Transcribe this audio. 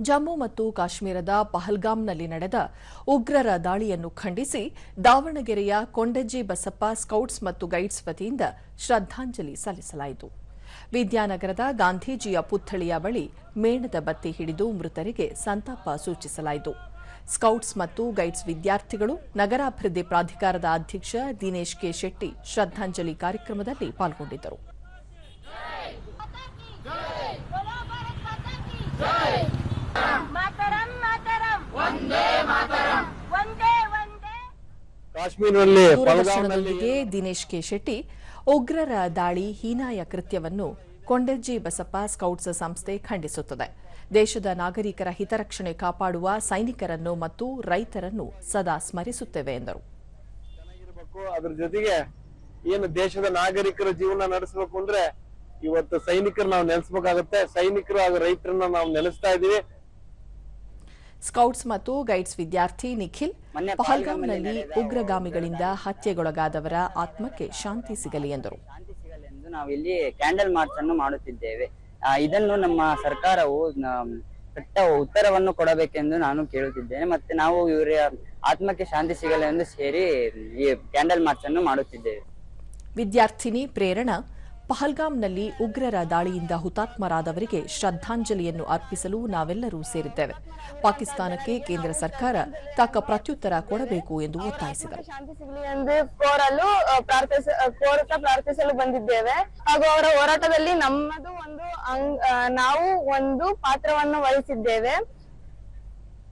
ಜಮ್ಮು ಮತ್ತು ಕಾಶ್ಮೀರದ ಪಹಲ್ಗಾಮ್ನಲ್ಲಿ ನಡೆದ ಉಗ್ರರ ದಾಳಿಯನ್ನು ಖಂಡಿಸಿ ದಾವಣಗೆರೆಯ ಕೊಂಡಜ್ಜಿ ಬಸಪ್ಪ ಸ್ಕೌಟ್ಸ್ ಮತ್ತು ಗೈಡ್ಸ್ ವತಿಯಿಂದ ಶ್ರದ್ದಾಂಜಲಿ ಸಲ್ಲಿಸಲಾಯಿತು. ವಿದ್ಯಾನಗರದ ಗಾಂಧೀಜಿಯ ಪುತ್ಥಳಿಯ ಬಳಿ ಮೇಣದ ಬತ್ತಿ ಹಿಡಿದು ಮೃತರಿಗೆ ಸಂತಾಪ ಸೂಚಿಸಲಾಯಿತು. ಸ್ಕೌಟ್ಸ್ ಮತ್ತು ಗೈಡ್ಸ್ ವಿದ್ಯಾರ್ಥಿಗಳು, ನಗರಾಭಿವೃದ್ಧಿ ಪ್ರಾಧಿಕಾರದ ಅಧ್ಯಕ್ಷ ದಿನೇಶ್ ಕೆ ಶೆಟ್ಟಿ ಶ್ರದ್ದಾಂಜಲಿ ಕಾರ್ಯಕ್ರಮದಲ್ಲಿ ಪಾಲ್ಗೊಂಡಿದ್ದರು. ದೂರದರ್ಶನದೊಂದಿಗೆ ದಿನೇಶ್ ಕೆ ಶೆಟ್ಟಿ ಉಗ್ರರ ದಾಳಿ ಹೀನಾಯ ಕೃತ್ಯವನ್ನು ಕೊಂಡಜ್ಜಿ ಬಸಪ್ಪ ಸ್ಕೌಟ್ಸ್ ಸಂಸ್ಥೆ ಖಂಡಿಸುತ್ತದೆ. ದೇಶದ ನಾಗರಿಕರ ಹಿತರಕ್ಷಣೆ ಕಾಪಾಡುವ ಸೈನಿಕರನ್ನು ಮತ್ತು ರೈತರನ್ನು ಸದಾ ಸ್ಮರಿಸುತ್ತೇವೆ ಎಂದರು. ಅದರ ಅದ್ರ ಜೊತೆಗೆ ಏನು ದೇಶದ ನಾಗರಿಕರ ಜೀವನ ನಡೆಸಬೇಕು ಅಂದ್ರೆ ಇವತ್ತು ಸೈನಿಕರು ನಾವು ನೆನೆಸ್ಬೇಕಾಗತ್ತೆ. ಸೈನಿಕರು ಹಾಗೂ ರೈತರನ್ನ ನಾವು ನೆಲೆಸ್ತಾ ಇದೀವಿ ಸ್ಕೌಟ್ಸ್ ಮತ್ತು ಗೈಡ್ಸ್ ವಿದ್ಯಾರ್ಥಿ ನಿಖಿಲ್ ಪಹಲ್ಗಾಮ್ನಲ್ಲಿ ಉಗ್ರಗಾಮಿಗಳಿಂದ ಹತ್ಯೆಗೊಳಗಾದವರ ಆತ್ಮಕ್ಕೆ ಶಾಂತಿ ಸಿಗಲಿ ಎಂದರು. ನಾವು ಇಲ್ಲಿ ಕ್ಯಾಂಡಲ್ ಮಾರ್ಚ್ ಅನ್ನು ಮಾಡುತ್ತಿದ್ದೇವೆ. ಇದನ್ನು ನಮ್ಮ ಸರ್ಕಾರವು ಕಟ್ಟ ಉತ್ತರವನ್ನು ಕೊಡಬೇಕೆಂದು ನಾನು ಕೇಳುತ್ತಿದ್ದೇನೆ. ಮತ್ತೆ ನಾವು ಇವರ ಆತ್ಮಕ್ಕೆ ಶಾಂತಿ ಸಿಗಲೆಂದು ಸೇರಿ ಈ ಕ್ಯಾಂಡಲ್ ಮಾರ್ಚ್ ಅನ್ನು ಮಾಡುತ್ತಿದ್ದೇವೆ. ವಿದ್ಯಾರ್ಥಿನಿ ಪ್ರೇರಣಾ ಪಹಲ್ಗಾಮ್ನಲ್ಲಿ ಉಗ್ರರ ದಾಳಿಯಿಂದ ಹುತಾತ್ಮರಾದವರಿಗೆ ಶ್ರದ್ಧಾಂಜಲಿಯನ್ನು ಅರ್ಪಿಸಲು ನಾವೆಲ್ಲರೂ ಸೇರಿದ್ದೇವೆ. ಪಾಕಿಸ್ತಾನಕ್ಕೆ ಕೇಂದ್ರ ಸರ್ಕಾರ ತಕ್ಕ ಪ್ರತ್ಯುತ್ತರ ಕೊಡಬೇಕು ಎಂದು ಒತ್ತಾಯಿಸಿದರು. ಪ್ರಾರ್ಥಿಸಲು ಬಂದಿದ್ದೇವೆ. ಹಾಗೂ ಅವರ ಹೋರಾಟದಲ್ಲಿ ನಮ್ಮದು ಒಂದು ನಾವು ಒಂದು ಪಾತ್ರವನ್ನು ವಹಿಸಿದ್ದೇವೆ.